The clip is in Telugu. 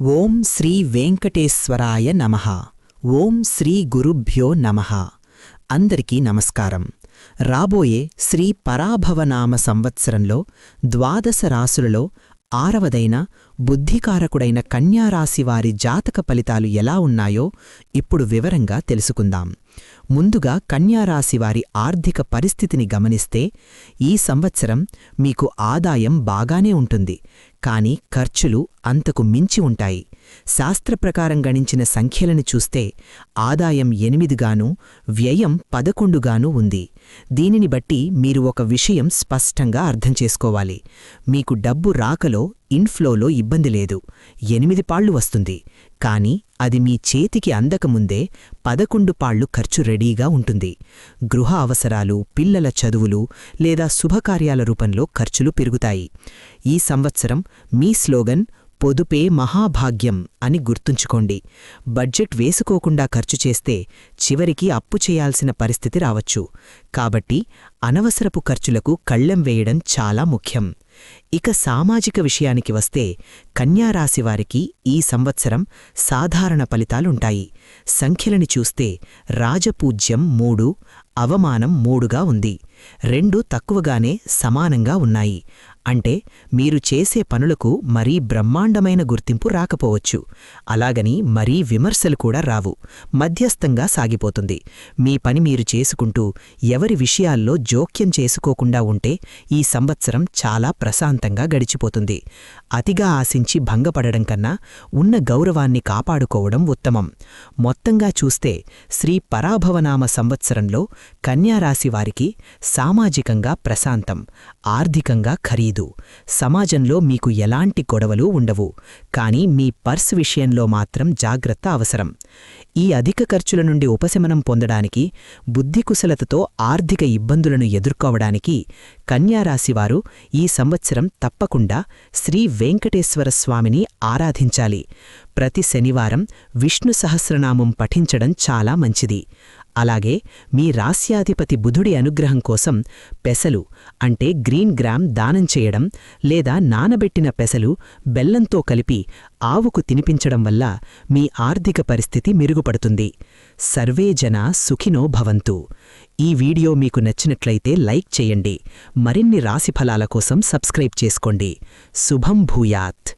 ఓం శ్రీ వెంకటేశ్వరాయ నమః. ఓం శ్రీ గురుభ్యో నమః. అందరికీ నమస్కారం. రాబోయే శ్రీ పరాభవనామ సంవత్సరంలో ద్వాదశ రాసులలో ఆరవదైన బుద్ధికారకుడైన కన్యారాశి వారి జాతక ఫలితాలు ఎలా ఉన్నాయో ఇప్పుడు వివరంగా తెలుసుకుందాం. ముందుగా కన్యారాశి వారి ఆర్థిక పరిస్థితిని గమనిస్తే ఈ సంవత్సరం మీకు ఆదాయం బాగానే ఉంటుంది. కాని ఖర్చులు అంతకు మించి ఉంటాయి. శాస్త్రప్రకారం గణించిన సంఖ్యలను చూస్తే ఆదాయం ఎనిమిదిగాను వ్యయం పదకొండుగాను ఉంది. దీనిని బట్టి మీరు ఒక విషయం స్పష్టంగా అర్థం చేసుకోవాలి. మీకు డబ్బు రాకలో ఇన్ఫ్లోలో ఇబ్బంది లేదు. ఎనిమిది పాళ్ళు వస్తుంది. కాని అది మీ చేతికి అందకముందే పదకొండు పాళ్ళు ఖర్చు రెడీగా ఉంటుంది. గృహ అవసరాలు పిల్లల చదువులు లేదా శుభకార్యాల రూపంలో ఖర్చులు పెరుగుతాయి. ఈ సంవత్సరం మీ స్లోగన్ పొదుపే మహాభాగ్యం అని గుర్తుంచుకోండి. బడ్జెట్ వేసుకోకుండా ఖర్చు చేస్తే చివరికి అప్పు చేయాల్సిన పరిస్థితి రావచ్చు. కాబట్టి అనవసరపు ఖర్చులకు కళ్ళెం వేయడం చాలా ముఖ్యం. ఇక సామాజిక విషయానికి వస్తే కన్యారాశివారికి ఈ సంవత్సరం సాధారణ ఫలితాలుంటాయి. సంఖ్యలని చూస్తే రాజపూజ్యం మూడు అవమానం మూడుగా ఉంది. రెండు తక్కువగానే సమానంగా ఉన్నాయి. అంటే మీరు చేసే పనులకు మరీ బ్రహ్మాండమైన గుర్తింపు రాకపోవచ్చు. అలాగని మరీ విమర్శలు కూడా రావు. మధ్యస్థంగా సాగిపోతుంది. మీ పని మీరు చేసుకుంటూ ఎవరి విషయాల్లో జోక్యం చేసుకోకుండా ఉంటే ఈ సంవత్సరం చాలా ప్రశాంతంగా గడిచిపోతుంది. అతిగా ఆశించి భంగపడడం కన్నా ఉన్న గౌరవాన్ని కాపాడుకోవడం ఉత్తమం. మొత్తంగా చూస్తే శ్రీ పరాభవనామ సంవత్సరంలో కన్యారాశివారికి సామాజికంగా ప్రశాంతం ఆర్థికంగా ఖరీదు సమాజంలో మీకు ఎలాంటి గొడవలు ఉండవు. కానీ మీ పర్స్ విషయంలో మాత్రం జాగ్రత్త అవసరం. ఈ అధిక ఖర్చుల నుండి ఉపశమనం పొందడానికి బుద్ధికుశలతతో ఆర్థిక ఇబ్బందులను ఎదుర్కోవడానికి కన్యారాశివారు ఈ సంవత్సరం తప్పకుండా శ్రీ వెంకటేశ్వర స్వామిని ఆరాధించాలి. ప్రతి శనివారం విష్ణు సహస్రనామం పఠించడం చాలా మంచిది. అలాగే మీ రాస్యాధిపతి బుధుడి అనుగ్రహం కోసం పెసలు అంటే గ్రీన్ గ్రామ్ దానం చేయడం లేదా నానబెట్టిన పెసలు బెల్లంతో కలిపి ఆవుకు తినిపించడం వల్ల మీ ఆర్థిక పరిస్థితి మెరుగుపడుతుంది. సర్వే జన సుఖినో భవంతు. ఈ వీడియో మీకు నచ్చినట్లయితే లైక్ చేయండి. మరిన్ని రాశిఫలాల కోసం సబ్స్క్రైబ్ చేసుకోండి. శుభం భూయాత్.